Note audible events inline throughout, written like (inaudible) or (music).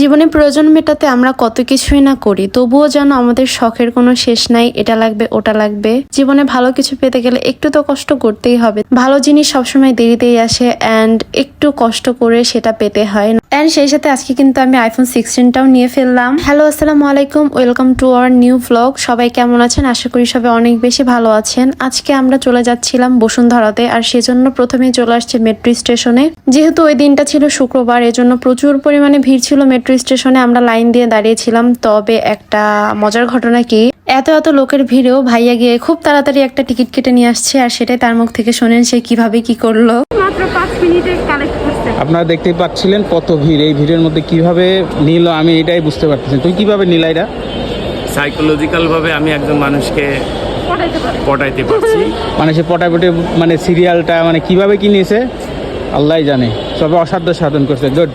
জীবনে প্রয়োজন মেটাতে আমরা কত কিছুই না করি, তবুও যেন আমাদের শখের কোনো শেষ নাই, এটা লাগবে, ওটা লাগবে। জীবনে ভালো কিছু পেতে গেলে একটু তো কষ্ট করতেই হবে। ভালো জিনিস সবসময় দেরিতেই আসে অ্যান্ড একটু কষ্ট করে সেটা পেতে হয়। অ্যান্ড সেই সাথে আজকে কিন্তু আমি আইফোন সিক্সটিনটাও নিয়ে ফেললাম। হ্যালো আসসালামু আলাইকুম। Welcome to our new blog সবাই কেমন আছেন? আশা করি সবাই অনেক বেশি ভালো আছেন। আজকে আমরা চলে যাচ্ছিলাম বসুন্ধরাতে, আর সেজন্য প্রথমে চলে আসছে মেট্রো স্টেশনে যেহেতু ওই দিনটা ছিল শুক্রবার, এজন্য প্রচুর পরিমাণে ভিড় ছিল মেট্রো স্টেশনে আমরা লাইন দিয়ে দাঁড়িয়েছিলাম। তবে একটা মজার ঘটনা কি? এত এত লোকের ভিড়েও ভাইয়া গিয়ে খুব তাড়াতাড়ি একটা টিকিট কেটে নিয়ে আসছে, আর সেটাই তার মুখ থেকে শোনেন সে কীভাবে কি করল। মাত্র পাঁচ মিনিটে কালেক্ট আপনারা দেখতেই পাচ্ছিলেন কত ভিড়। এই ভিড়ের মধ্যে কীভাবে নিল আমি এটাই বুঝতে পারতেছি তুই কীভাবে নিল এটা? সাইকোলজিক্যাল ভাবে আমি একজন মানুষকে পটাইতে পারছি। (laughs) মানে সে পটাপটে মানে সিরিয়ালটা মানে কীভাবে কিনেছে নিয়েছে? আল্লাহ জানে। সবে অসাধ্য সাধন করছে। গুড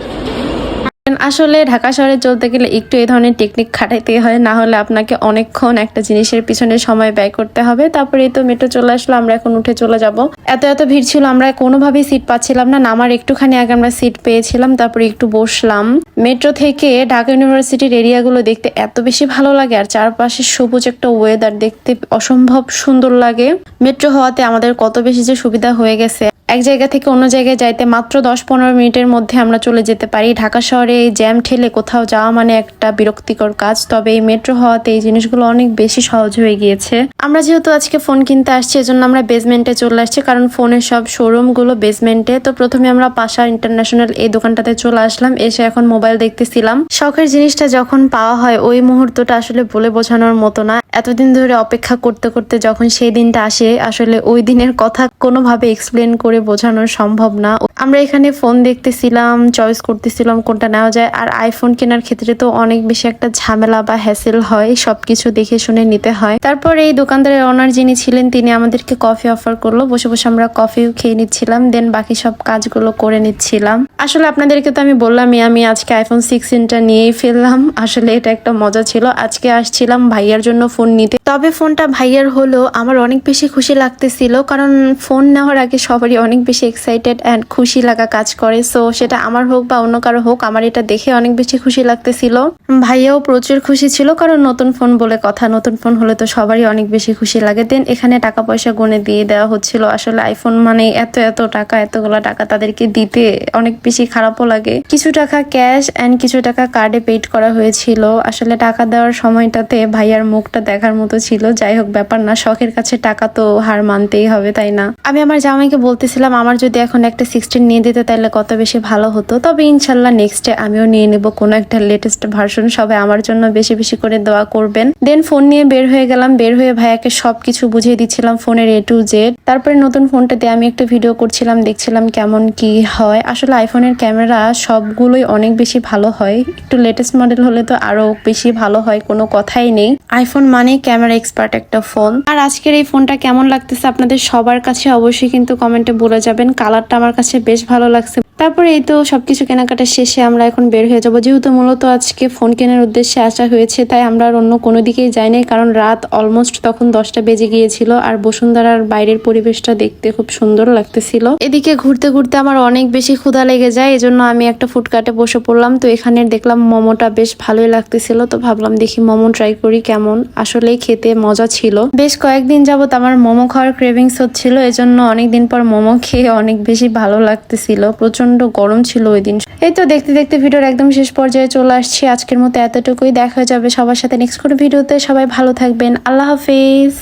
আসলে ঢাকা শহরে চলতে গেলে একটু এই ধরনের টেকনিক খাটাইতে হয়, না হলে আপনাকে অনেকক্ষণ একটা জিনিসের পিছনে সময় ব্যয় করতে হবে। তারপরে তো মেট্রো চলে আসলো, আমরা এখন উঠে চলে যাব। এত এত ভিড় ছিল, আমরা কোনোভাবেই সিট পাচ্ছিলাম না নামার একটুখানি আগে আমরা সিট পেয়েছিলাম, তারপরে একটু বসলাম। মেট্রো থেকে ঢাকা ইউনিভার্সিটির এরিয়াগুলো দেখতে এত বেশি ভালো লাগে, আর চারপাশে সবুজ একটা ওয়েদার দেখতে অসম্ভব সুন্দর লাগে। মেট্রো হওয়াতে আমাদের কত বেশি যে সুবিধা হয়ে গেছে। এক জায়গা থেকে অন্য জায়গায় যাইতে মাত্র দশ পনেরো মিনিটের মধ্যে আমরা চলে যেতে পারি। ঢাকা শহরে জ্যাম ঠেলে কোথাও যাওয়া মানে একটা বিরক্তিকর কাজ, তবে এই মেট্রো হওয়াতে এই জিনিসগুলো অনেক বেশি সহজ হয়ে গিয়েছে। আমরা যেহেতু আজকে ফোন কিনতে আসছি, এজন্য আমরা বেসমেন্টে চলে আসছি, কারণ ফোনের সব শোরুমগুলো বেসমেন্টে তো প্রথমে আমরা পাশা ইন্টারন্যাশনাল এই দোকানটাতে চলে আসলাম, এসে এখন মোবাইল দেখতেছিলাম। শখের জিনিসটা যখন পাওয়া হয়, ওই মুহূর্তটা আসলে বলে বোঝানোর মতো না। এতদিন ধরে অপেক্ষা করতে করতে যখন সেই দিনটা আসে, আসলে ওই দিনের কথা কোনোভাবে এক্সপ্লেন করে বোঝানো সম্ভব না। আমরা এখানে ফোন দেখতেছিলাম চয়েস করতেছিলাম কোনটা নেওয়া যায়। আর আইফোন কেনার ক্ষেত্রে তো অনেক বেশি একটা ঝামেলা বা হ্যাসেল হয়, সবকিছু দেখে শুনে নিতে হয়। তারপর এই দোকানদারের অনার যিনি ছিলেন, তিনি আমাদেরকে কফি অফার করল। বসে বসে আমরা কফিও খেয়ে নিচ্ছিলাম দেন বাকি সব কাজগুলো করে নিচ্ছিলাম। আসলে আপনাদেরকে তো আমি বললামই, আমি আজকে আইফোন সিক্সটিনটা নিয়েই ফেললাম। আসলে এটা একটা মজা ছিল। আজকে আসছিলাম ভাইয়ার জন্য ফোন নিতে। তবে ফোনটা ভাইয়ার হলো, আমার অনেক বেশি খুশি লাগতেছিল, কারণ ফোন নেওয়ার আগে সবারই অনেক বেশি এক্সাইটেড অ্যান্ড খুশি লাগা কাজ করে। সো সেটা আমার হোক বা অন্য কারও হোক, আমার এটা দেখে অনেক বেশি খুশি লাগতেছিল। ভাইয়াও প্রচুর খুশি ছিল, কারণ নতুন ফোন বলে কথা, নতুন ফোন হলে তো সবারই অনেক বেশি খুশি লাগে। দেন এখানে টাকা পয়সা গুনে দিয়ে দেওয়া হচ্ছিল। আসলে আইফোন মানে এত এত টাকা, এতগুলো টাকা তাদেরকে দিতে অনেক বেশি খারাপও লাগে। কিছু টাকা ক্যাশ অ্যান্ড কিছু টাকা কার্ডে পেড করা হয়েছিল। আসলে টাকা দেওয়ার সময়টাতে ভাইয়ার মুখটা দেখার মতো ছিল। যাই হোক, ব্যাপার না, শখের কাছে টাকা তো হার মানতেই হবে, তাই না? আমি আমার জামাইকে বলতেছিলাম, আমার যদি এখন একটা সিক্সটিন নিয়ে দিতে, তাহলে কত বেশি ভালো হতো? তবে ইনশাল্লাহ নেক্সটে আমিও নিয়ে নেব কোনো একটা লেটেস্ট ভার্সন সবাই আমার জন্য বেশি বেশি করে দোয়া করবেন। দেন ফোন নিয়ে বের হয়ে গেলাম। বের হয়ে ভাইয়াকে সবকিছু বুঝিয়ে দিচ্ছিলাম ফোনের এ টু জেড তারপরে নতুন ফোনটাতে আমি একটু ভিডিও করছিলাম, দেখছিলাম কেমন কি হয়। আসলে আইফোনের ক্যামেরা সবগুলোই অনেক বেশি ভালো হয়। একটু লেটেস্ট মডেল হলে তো আরও বেশি ভালো হয়, কোনো কথাই নেই। আইফোন মানে ক্যামেরা এক্সপার্ট একটা ফোন। আর আজকের এই ফোনটা কেমন লাগতেছে আপনাদের সবার কাছে অবশ্যই কিন্তু কমেন্টে বলে যাবেন। কালারটা আমার কাছে বেশ ভালো লাগছে। তারপরে এই তো সব কিছু কেনাকাটা শেষে আমরা এখন বের হয়ে যাব। যেহেতু মূলত আজকে ফোন কেনার উদ্দেশ্যে আসা হয়েছে, তাই আমরা আর অন্য কোনো দিকেই যাই নাই, কারণ রাত অলমোস্ট তখন দশটা বেজে গিয়েছিল আর বসুন্ধরার বাইরের পরিবেশটা দেখতে খুব সুন্দর লাগতেছিল। এদিকে ঘুরতে ঘুরতে আমার অনেক বেশি ক্ষুধা লেগে যায়, এজন্য আমি একটা ফুটকাটে বসে পড়লাম। তো এখানে দেখলাম মোমোটা বেশ ভালোই লাগতেছিল, তো ভাবলাম দেখি মোমো ট্রাই করি কেমন। আসলেই খেতে মজা ছিল। বেশ কয়েকদিন যাবত আমার মোমো খাওয়ার ক্রেভিংস হচ্ছিল, এজন্য অনেকদিন পর মোমো খেয়ে অনেক বেশি ভালো লাগতেছিল। প্রচণ্ড গরম ছিল ওই দিন। এই তো দেখতে দেখতে ভিডিওর একদম শেষ পর্যায়ে চলে আসছি। আজকের মতো এতটুকুই। দেখা যাবে সবার সাথে নেক্সট কোনো ভিডিওতে। সবাই ভালো থাকবেন। আল্লাহ হাফিজ।